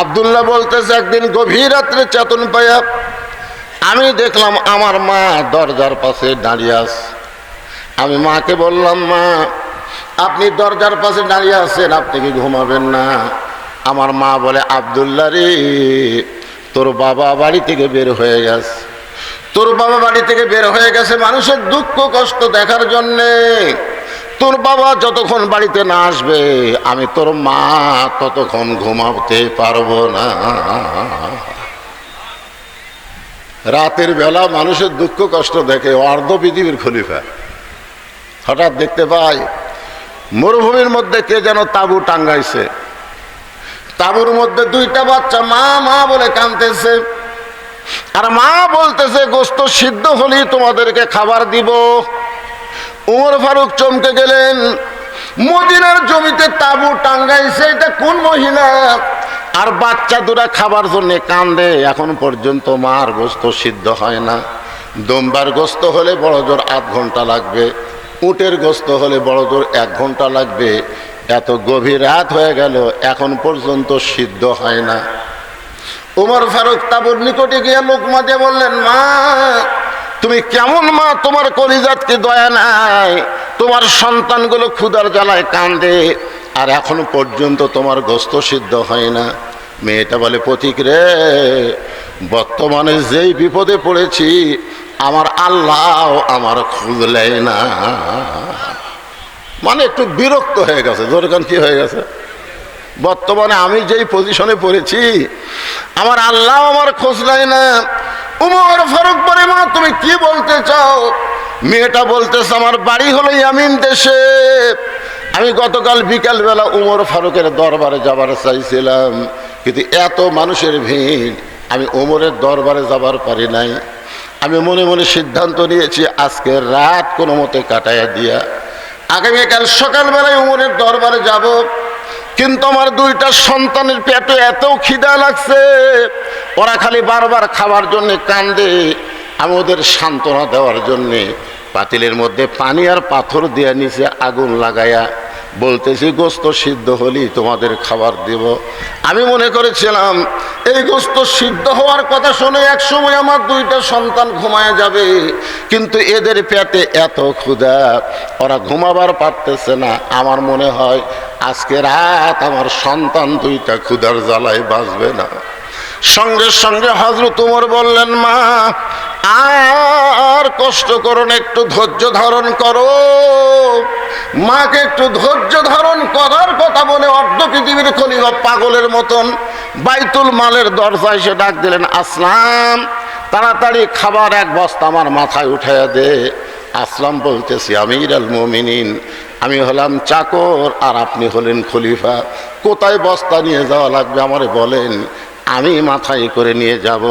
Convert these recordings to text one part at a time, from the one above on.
আবদুল্লাহ বলতেছে, একদিন গভীর রাত্রে চেতন পাইয়া আমি দেখলাম আমার মা দরজার পাশে দাঁড়িয়ে আছে। আমি মাকে বললাম, মা, আপনি দরজার পাশে দাঁড়িয়ে আছেন, আপনি কি ঘুমাবেন না? আমার মা বলে আবদুল্লা রে, তোর বাবা বাড়ি থেকে বের হয়ে গেছে। তোর বাবা বাড়ি থেকে বের হয়ে গেছে মানুষের দুঃখ কষ্ট দেখার জন্যে। তোর বাবা যতক্ষণ বাড়িতে না আসবে, আমি তোর মা ততক্ষণ ঘুমাতে পারব না। রাতের বেলা মানুষের দুঃখ কষ্ট দেখে অর্ধ পৃথিবীর খলিফা। হঠাৎ দেখতে পাই, মরুভূমির মধ্যে কে যেন তাবু টাঙ্গাইছে। তাবুর মধ্যে দুইটা বাচ্চা মা মা বলে কাঁদতেছে। আর মা বলতেছে, গোস্ত সিদ্ধ হলেই তোমাদেরকে খাবার দিব। উমর ফারুক চমকে গেলেন। মদিনার জমিতে তাবু টাঙ্গাইছে, এটা কোন মহিলা? আর বাচ্চা দুরা খাবার জন্য কান্দে, এখন পর্যন্ত মার গোস্ত সিদ্ধ হয় না। দমবার গোস্ত হলে বড় জোর আধ ঘণ্টা লাগবে, উটের গোস্ত হলে বড় জোর এক ঘণ্টা লাগবে। এত গভীর রাত হয়ে গেল, এখন পর্যন্ত সিদ্ধ হয় না। উমর ফারুক তাবুর নিকটে গিয়ে লোকমা দিয়ে বললেন, মা তুমি কেমন মা? তোমার কলিজাতকে দয়া নাই? তোমার সন্তানগুলো ক্ষুদার জ্বালায় কান্দে। আর এখনও পর্যন্ত তোমার গোস্ত সিদ্ধ হয় না। মেয়েটা বলে, পথিক রে, বর্তমানে যেই বিপদে পড়েছি, আমার আল্লাহ আমার খুঁজলেই না। মানে একটু বিরক্ত হয়ে গেছে। জোরকান কি হয়ে গেছে? বর্তমানে আমি যেই পজিশনে পড়েছি, আমার আল্লাহ আমার খোঁজ নাই না। উমর ফারুক বলে, মা, তুমি কি বলতে চাও? মেয়েটা বলতেছে, আমার বাড়ি হলো ইয়ামিন দেশে। আমি গতকাল বিকালবেলা উমর ফারুকের দরবারে যাবার চাইছিলাম, কিন্তু এত মানুষের ভিড়, আমি উমরের দরবারে যাবার পারি নাই। আমি মনে মনে সিদ্ধান্ত নিয়েছি, আজকে রাত কোনো মতে কাটাইয়া দিয়া, আগামীকাল সকালবেলায় উমরের দরবারে যাব। কিন্তু আমার দুইটা সন্তানের পেটে এত খিদা লাগছে। ওরা খালি বারবার খাবার জন্য কান্দে, আমি ওদের সান্ত্বনা দেওয়ার জন্যে। পাতিলের মধ্যে পানি আর পাথর দিয়ে নিচে আগুন লাগায়া বলতেছি, গোস্ত সিদ্ধ হলেই তোমাদের খাবার দেব। আমি মনে করেছিলাম, এই গোস্ত সিদ্ধ হওয়ার কথা শুনে এক সময় আমার দুইটা সন্তান ঘুমায় যাবে, কিন্তু এদের পেটে এত ক্ষুধা, ওরা ঘুমাবার পারতেছে না। আমার মনে হয়, আজকে রাত আমার সন্তান দুইটা ক্ষুধার জ্বালায় বাঁচবে না। সঙ্গে সঙ্গে হজরত উমর বললেন, মা, আর কষ্ট করুন একটু ধৈর্য ধারণ করো। মাকে একটু ধৈর্য ধারণ করার কথা বলে অর্ধ পৃথিবীর খলিফা পাগলের মতন বাইতুল মালের দরজায় সে ডাক দিলেন, আসলাম, তাড়াতাড়ি খাবার এক বস্তা আমার মাথায় উঠাইয়া দে। আসলাম বলতেছি, আমির আল মোমিনিন, আমি হলাম চাকর আর আপনি হলেন খলিফা। কোথায় বস্তা নিয়ে যাওয়া লাগবে আমারে বলেন? আমি মাথায় করে নিয়ে যাব।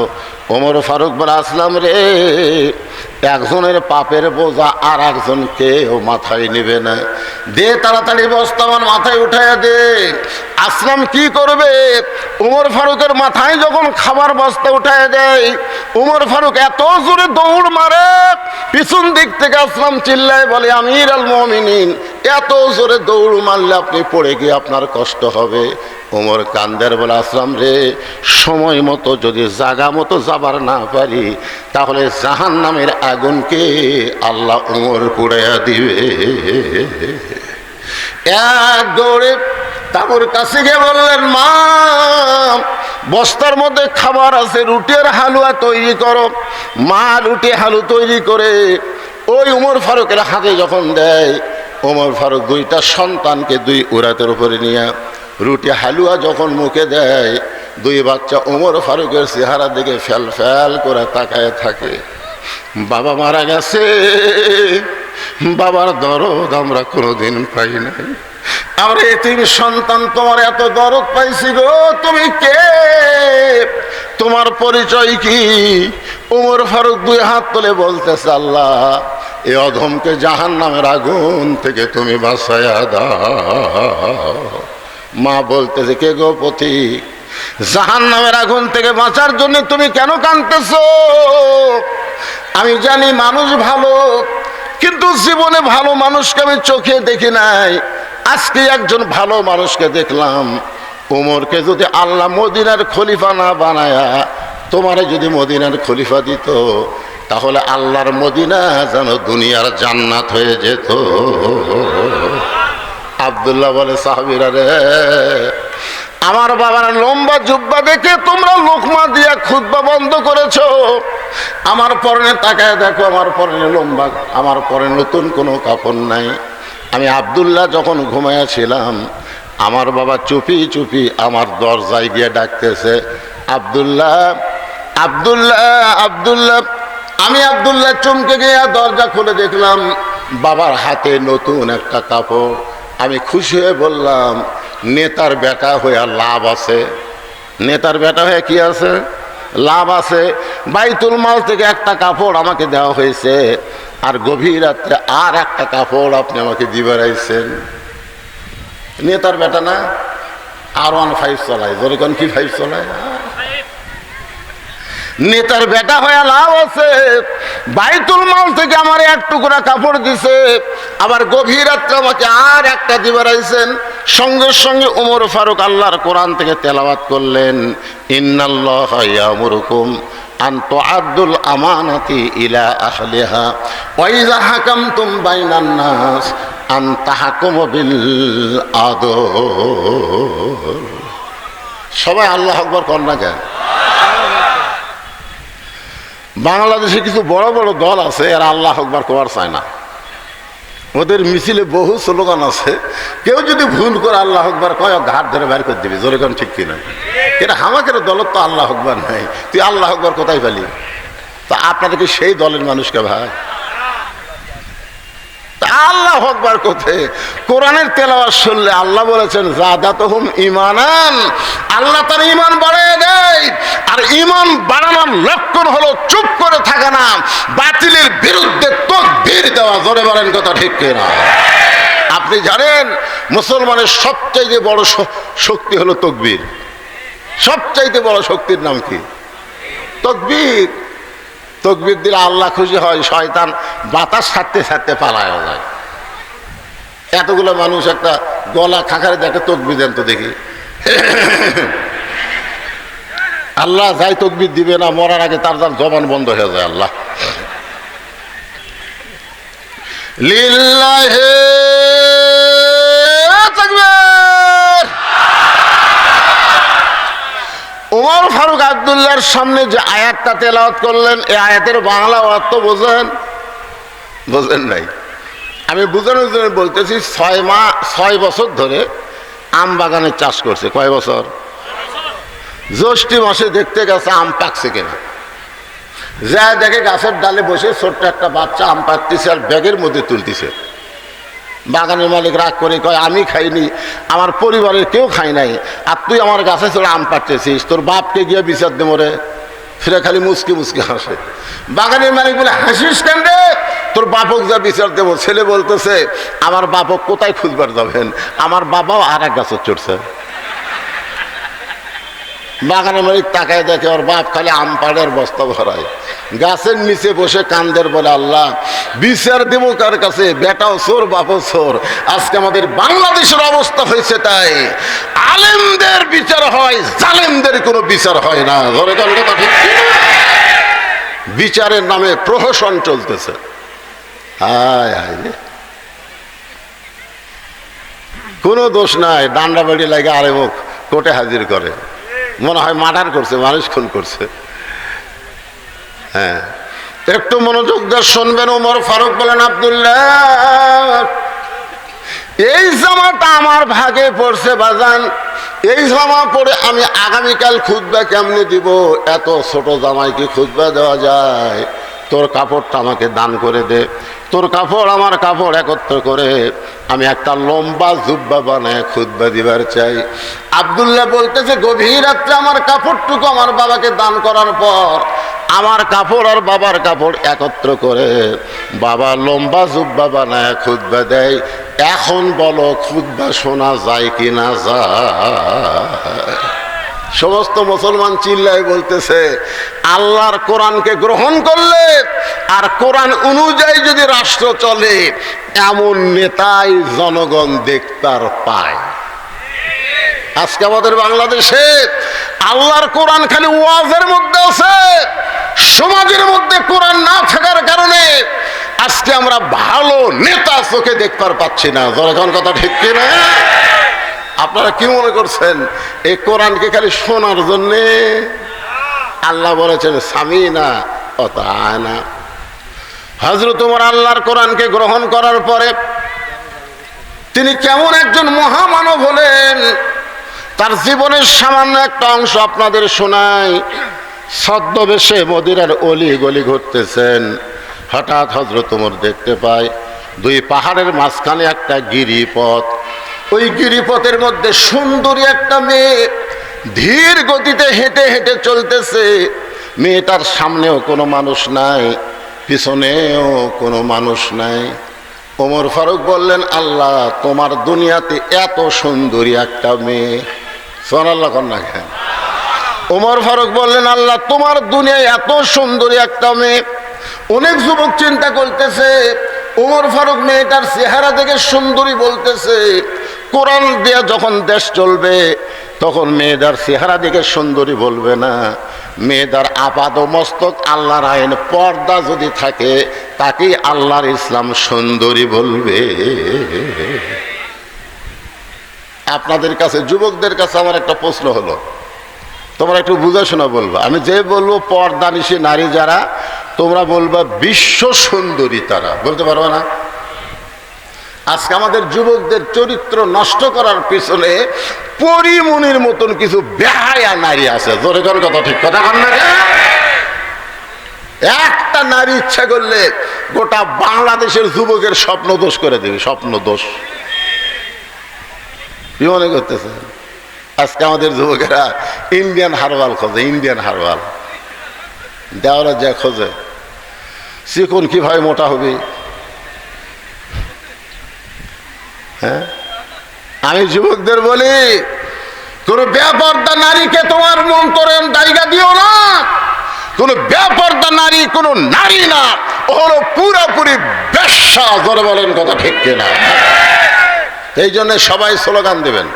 ওমর ফারুক বলে আসলাম রে। একজনের পাপের বোঝা আর একজন কেউ মাথায় নেবে না। দে তাড়াতাড়ি বস্তা মাথায় উঠাইয়া দে। আসলাম কি করবে? উমর ফারুকের মাথায় যখন খাবার বস্তা উঠায় দেয়, উমর ফারুক এত জোরে দৌড় মারে, পিছন দিক থেকে আসলাম চিল্লায় বলে, আমির আল মমিনিন, এত জোরে দৌড় মারলে আপনি পড়ে গিয়ে আপনার কষ্ট হবে। ওমর কান্দের বলে, আসলাম রে, সময় মতো যদি জাগা মতো যাবার না পারি, তাহলে জাহান নামের আগুনকে আল্লাহ উমর পুড়াইয়া দিবে। এক দৌড়ে তাবুর কাছে গিয়ে বললেন, মা, বস্তার মধ্যে খাবার আছে, রুটির হালুয়া তৈরি করো। মা রুটি, হালু তৈরি করে ওই উমর ফারুকের হাতে যখন দেয় ওমর ফারুক দুইটা সন্তানকে দুই উড়াতের উপরে নিয়ে রুটি, হালুয়া যখন মুখে দেয়, দুই বাচ্চা ওমর ফারুকের চেহারা দিকে ফেল ফেল করে তাকায় থাকে। বাবা মারা গেছে। বাবার দরদ আমরা কোনোদিন পাই নাই। আমরা এতিম সন্তান, তোমার এত দরদ পাইছি গো, তুমি কে? তোমার পরিচয় কি? উমর ফারুক দুই হাত তুলে বলতেছে, আল্লাহ, এ অধমকে জাহান নামের আগুন থেকে তুমি বাঁচাইয়া মা বলতেছে, কে গো পথিক জাহান নামের আগুন থেকে বাঁচার জন্য তুমি কেন কাঁদতেছ? আমি জানি মানুষ ভালো, কিন্তু জীবনে ভালো মানুষকে আমি চোখে দেখি নাই। আজকে একজন ভালো মানুষকে দেখলাম। উমরকে যদি আল্লাহ মদিনার খলিফা না বানায়া, তোমারে যদি মদিনার খলিফা দিত, তাহলে আল্লাহর মদিনা যেন দুনিয়ার জান্নাত হয়ে যেত। আবদুল্লাহ বলে, সাহাবিরা রে আমার বাবার লম্বা জুব্বা দেখে তোমরা লোকমা দিয়া খুদ্া বন্ধ করেছ। আমার পরনে তাকায় দেখো, আমার পরনে লম্বা, আমার পরে নতুন কোনো কাপড় নাই। আমি আবদুল্লাহ যখন ঘুমাইয়াছিলাম আমার বাবা চুপি চুপি আমার দরজায় গিয়ে ডাকতেছে, আবদুল্লাহ আবদুল্লাহ আবদুল্লাহ। আমি আবদুল্লাহ চমকে গিয়ে দরজা খুলে দেখলাম, বাবার হাতে নতুন একটা কাপড়। আমি খুশি হয়ে বললাম নেতার বেটা হইয়া লাভ আছে। নেতার বেটা হয়ে কি আছে? লাভ আছে। বাইতুল মাল থেকে একটা কাপড় আমাকে দেওয়া হয়েছে। আর গভীর রাত্রে আর একটা কাপড় আপনি আমাকে দিবার আইছেন। নেতার বেটা না? আর ওয়ান ফাইভ চলায়। যেরকম কি ফাইভ চলায়? নেতার বেটা হয়ে লাভ আছে। বাইতুল মাল থেকে আমার এক টুকরা কাপড় দিছে। আবার গভীর রাত্রে আমাকে আর একটা দিবার আইছেন। সঙ্গে সঙ্গে উমর ফারুক আল্লাহর কোরআন থেকে তেলাওয়াত করলেন, ইন্নাল্লাহ ইয়ামুরুকুম আন ইলা আন সবাই আল্লাহ আকবার কর কেন? বাংলাদেশে কিছু বড় বড় দল আছে, এরা আল্লাহ আকবার কোয়ার চায় না। ওদের মিছিলে বহু স্লোগান আছে, কেউ যদি ভুল করে আল্লাহ আকবার কয় ঘাট ধরে বাইর করে দিবি, জোরে ঠিক কিনা। এটা আমাদের দলত তো আল্লাহ আকবার নাই, তুই আল্লাহ আকবার কোথায় পালি? তা আপনাদেরকে সেই দলের মানুষকে ভাই আল্লাহ হকবার কোথায় কোরআনের তেলাওয়াত শুনলে আল্লাহ বলেছেন জাদাত হুম ইমানান আল্লাহ তার ইমান বাড়িয়ে দেয়। আর ইমান বাড়ানোর লক্ষণ হলো চুপ করে থাকা না, বাতিলের বিরুদ্ধে তকবীর দেওয়া। জোরে বলেন কথা ঠিক কিনা? আপনি জানেন, মুসলমানের সবচাইতে বড় শক্তি হলো তকবীর। সবচাইতে বড় শক্তির নাম কি? তকবীর। তকবির দিলে আল্লাহ খুশি হয়, শয়তান বাতাস ছাড়তে ছাড়তে পালায় যায় এতগুলো মানুষ একটা গলা খাকারে দেখে তকবির দেন তো দেখি। আল্লাহ যাই তকবির দিবে না, মরার আগে তার তার জবান বন্ধ হয়ে যায় আল্লাহ। লিল্লাহে ওমর ফারুক আবদুল্লাহর সামনে যে আয়াতটা তেলাওয়াত করলেন এই আয়াতের বাংলা অর্থ বোঝেন? বোঝেন নাই। আমি বোঝানোর জন্য বলতেছি, ছয় মা, ছয় বছর ধরে আম বাগানে চাষ করছে। কয় বছর? জ্যৈষ্ঠী মাসে দেখতে গেছে আম পাকছে কিনা। যা দেখে গাছের ডালে বসে ছোট্ট একটা বাচ্চা আম পাকতেছে আর ব্যাগের মধ্যে তুলতেছে। বাগানের মালিক রাগ করে কয়, আমি খাইনি, আমার পরিবারের কেউ খাই নাই। আর তুই আমার গাছে চলে আম পাচ্ছিস তোর বাপকে গিয়ে বিচার দে মরে। ফিরে খালি মুসকি মুসকি হাসে। বাগানের মালিক বলে, হাসিস কেন রে? তোর বাপক যা বিচার দেবো, ছেলে বলতেছে, আমার বাপক কোথায় খুঁজবার যাবেন? আমার বাবাও আর এক গাছে চড়ছে। বাগানের মালিক তাকায় দেখে ওর বাপ খালি আম পাড়ের বস্তা ভরায়। গাছের নিচে বসে কান্দের বলে, আল্লাহ, বিচার দেব কার কাছে? বেটাও চোর, বাপও চোর। আজকে আমাদের বাংলাদেশের অবস্থা হয়েছে তাই। আলেমদের বিচার হয়, জালেমদের কোনো বিচার হয় না। ধরে বিচারের নামে প্রহসন চলতেছে। হায় হায়। কোনো দোষ নাই, ডান্ডা বাড়ি লাগে আরে মুখ কোর্টে হাজির করে। মনে হয় মার্ডার করছে, মানুষ খুন করছে। হ্যাঁ। একটু মনোযোগ দিয়ে শুনবেন ওমর ফারুক বলেন, আবদুল্লাহ, এই জামাটা আমার ভাগে পড়ছে বাজান। এই জামা পরে আমি আগামীকাল খুদবা কেমনে দিব? এত ছোট জামাই কি খুদবা দেওয়া যায়? তোর কাপড়টা আমাকে দান করে দে। তোর কাপড়, আমার কাপড় একত্র করে আমি একটা লম্বা জুব্বা বানায় খুদবা দিবার চাই। আবদুল্লাহ বলতেছে, গভীর রাত্রে আমার কাপড়টুকু আমার বাবাকে দান করার পর আমার কাপড় আর বাবার কাপড় একত্র করে বাবা লম্বা জুব্বা বানায় খুদবা দেয়। এখন বলো, খুদবা শোনা যায় কি না যায়? সমস্ত মুসলমান চিল্লায় বলতেছে, আল্লাহর কোরআনকে গ্রহণ করলে আর কোরআন অনুযায়ী যদি রাষ্ট্র চলে, এমন নেতাই জনগণ দেখতার পায়। আজকে আমাদের বাংলাদেশে আল্লাহর কোরআন খালি ওয়াজের মধ্যে আছে, সমাজের মধ্যে কোরআন না থাকার কারণে আজকে আমরা ভালো নেতা চোখে দেখবার পাচ্ছি না। যখন কথা ঠিক কিনা? আপনারা কি মনে করছেন, এই কোরআনকে খালি শোনার জন্যে আল্লাহ বলেছেন স্বামী না অত না হজরত তোমার আল্লাহর কোরআনকে গ্রহণ করার পরে তিনি কেমন একজন মহামানব হলেন। তার জীবনের সামান্য একটা অংশ আপনাদের শোনায় ছদ্মবেশে মদিরার অলি গলি ঘুরতেছেন। হঠাৎ হজরত তোমর দেখতে পায়, দুই পাহাড়ের মাঝখানে একটা গিরিপথ। ওই গিরিপথের মধ্যে সুন্দরী একটা মেয়ে ধীর গতিতে হেঁটে হেঁটে চলতেছে। মেয়েটার সামনেও কোনো মানুষ নাই। পিছনেও কোনো মানুষ নাই। ওমর ফারুক বললেন, আল্লাহ, তোমার দুনিয়াতে এত সুন্দরী একটা মেয়ে। সোনাল্লাহ কন্যা খেন ওমর ফারুক বললেন, আল্লাহ, তোমার দুনিয়ায় এত সুন্দরী একটা মেয়ে। অনেক যুবক চিন্তা করতেছে, ওমর ফারুক মেয়েটার চেহারা দেখে সুন্দরী বলতেছে। কোরআন দিয়ে যখন দেশ চলবে তখন মেয়েদার চেহারা দেখে সুন্দরী বলবে না। মেয়েদার আপাদ মস্তক আল্লাহর আইন পর্দা যদি থাকে, তাকেই আল্লাহর ইসলাম সুন্দরী বলবে। আপনাদের কাছে, যুবকদের কাছে আমার একটা প্রশ্ন হলো। তোমরা একটু বুঝাশোনা বলবা। আমি যে বলব পর্দা নিশি নারী যারা, তোমরা বলবা বিশ্ব সুন্দরী তারা। বলতে পারবা না? আজকে আমাদের যুবকদের চরিত্র নষ্ট করার পিছনে পরিমনির মতন কিছু বেহায়া নারী আছে। জোরে কর কথা ঠিক কথা একটা নারী ইচ্ছা করলে গোটা বাংলাদেশের যুবকের স্বপ্ন দোষ করে দেবে, স্বপ্ন দোষ। কি মনে করতেছে আজকে আমাদের যুবকেরা ইন্ডিয়ান হারবাল খোঁজে, ইন্ডিয়ান হারবাল। দেওয়ারা যা খোঁজে। চিকন কীভাবে মোটা হবে? হ্যাঁ? আমি যুবকদের বলি, কোন ব্যাপারটা নারীকে তোমার মন করে জায়গা দিও না। কোন ব্যাপারটা নারী, কোন নারী না। ও পুরোপুরি ব্যবসা ধরে বলেন কথা ঠিক কিনা। এই জন্য সবাই স্লোগান দেবেন।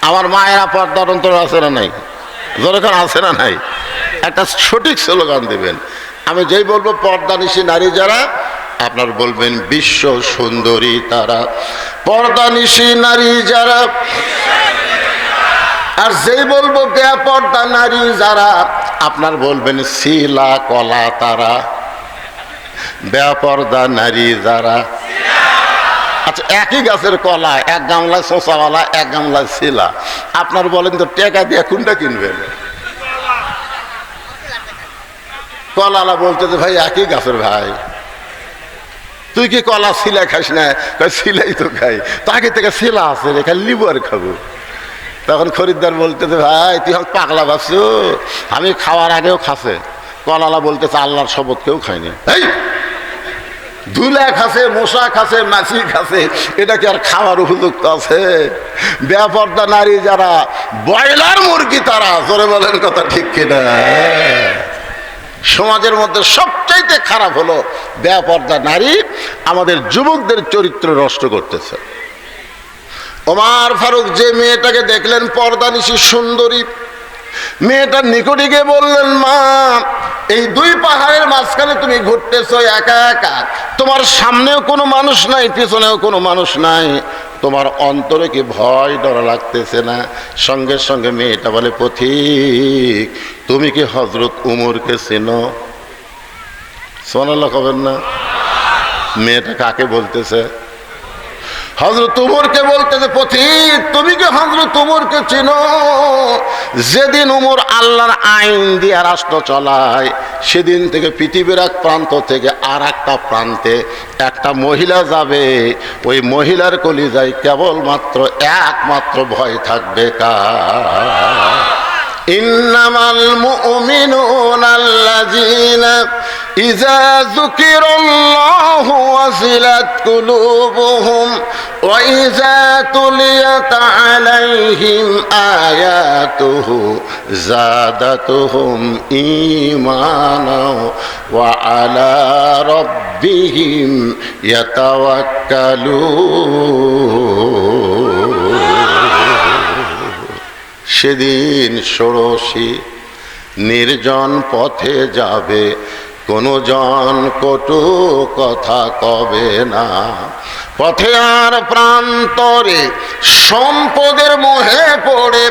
আমার মায়েরা পর্দার অন্তর আছে না নাই? যেরকম আছে না নাই? একটা সঠিক স্লোগান দেবেন। আমি যেই বলব, পর্দা নিশি নারী যারা আপনার বলবেন, বিশ্ব সুন্দরী তারা। পর্দা নিশি নারী যারা, আর যেই বলব বেপর্দা নারী যারা, আপনার বলবেন, শিলা কলা তারা। বেপর্দা নারী যারা। আচ্ছা একই গাছের কলা, এক গামলায় শোষাওয়ালা এক গামলায় শিলা। আপনার বলেন তো, টেকা দিয়ে কোনটা কিনবেন? কলালা বলতে ভাই, একই গাছের ভাই। তুই কি কলা শিলা খাস না? শিলাই তো খাই। তাকে থেকে শিলা আছে রে, খালি লিবু আর খাব। তখন খরিদ্দার বলতেছে, ভাই, তুই এখন পাগলা ভাবছ? আমি খাওয়ার আগেও খাসে। কলালা বলতেছে, আল্লাহর শপথ কেউ খায়নি। এই! ধুলা খাসে, মশা খাসে, মাছি খাসে, এটা কি আর খাওয়ার উপযুক্ত আছে? ব্যাপারটা নারী যারা বয়লার মুরগি তারা, জোরে বলেন কথা ঠিক কিনা? সমাজের মধ্যে সবচাইতে খারাপ হলো ব্যাপর্দা নারী আমাদের যুবকদের চরিত্র নষ্ট করতেছে। ওমার ফারুক যে মেয়েটাকে দেখলেন পর্দানিশী সুন্দরী, মেয়েটার নিকটে গিয়ে বললেন, মা, এই দুই পাহাড়ের মাঝখানে তুমি ঘুরতেছো একা একা। তোমার সামনেও কোনো মানুষ নাই, পিছনেও কোনো মানুষ নাই। তোমার অন্তরে কি ভয় ডর লাগতেছে না? সঙ্গে সঙ্গে মেয়েটা বলে, পথিক, তুমি কি হজরত উমরকে চেনো? সোনাল্লা খবর না? মেয়েটা কাকে বলতেছে? হজরত উমরকে বলতেছে পথিক তুমি কি হজরত উমরকে চিনো, যেদিন উমর আল্লাহর আইন দিয়ে রাষ্ট্র চলায়, সেদিন থেকে পৃথিবীর এক প্রান্ত থেকে আর একটা প্রান্তে একটা মহিলা যাবে। ওই মহিলার কলিজায় কেবলমাত্র একমাত্র ভয় থাকবে কার? إنما المؤمنون الذين إذا ذكر الله وزلت قلوبهم وإذا تليت عليهم آياته زادتهم إيمانا وعلى ربهم يتوكلون সেদিন ষোড়শী নির্জন পথে যাবে কোনো জন কটু কথা কবে না? পথে আর প্রান্তরে সম্পদের মোহে পড়ে,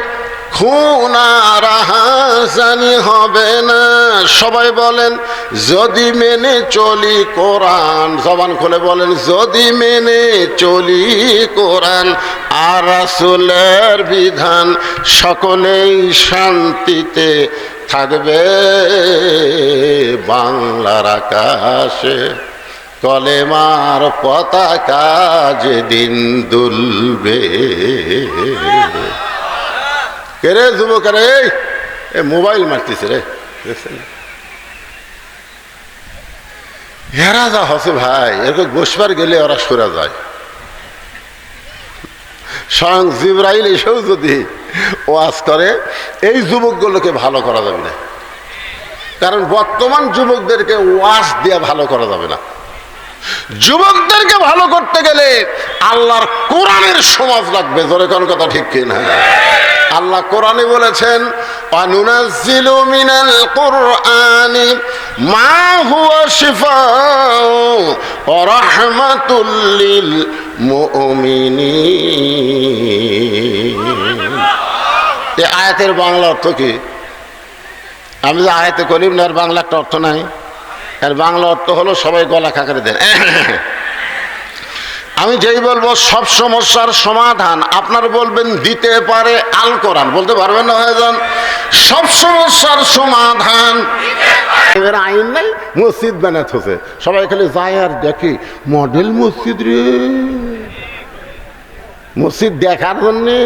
খুন আর হাসানি হবে না। সবাই বলেন, যদি মেনে চলি কোরআন। জবান খুলে বলেন, যদি মেনে চলি কোরআন। রাসূলের বিধান সকলেই শান্তিতে থাকবে। বাংলার আকাশে কলেমার পতাকা যেদিন দুলবে। কে রে যুবক রে এ মোবাইল মারতেছে রে এরা যা হসে ভাই, এরকম বসবার গেলে ওরা সরা যায়। স্বয়ং জিব্রাইল এসেও যদি ওয়াজ করে, এই যুবকগুলোকে ভালো করা যাবে না। কারণ বর্তমান যুবকদেরকে ওয়াজ দিয়ে ভালো করা যাবে না। যুবকদেরকে ভালো করতে গেলে আল্লাহর কোরআনের সমাজ লাগবে। জোরে কোন কথা ঠিক কিনা? আল্লাহ কোরআনে বলেছেন এই আয়াতের বাংলা অর্থ কি? আমি যে আয়াতে করিম না, এর বাংলা একটা অর্থ নাই। এর বাংলা অর্থ হলো সবাই গলা খাকারে দেন। আমি যেই বলব, সব সমস্যার সমাধান। আপনার বলবেন, দিতে পারে আল কোরআন। বলতে পারবেন না, হয়ে যান। সব সমস্যার সমাধান। এবার আইন নাই, মসজিদ বানাত হচ্ছে সবাই খালি যায় আর দেখি মডেল মসজিদ রে। মসজিদ দেখার জন্যে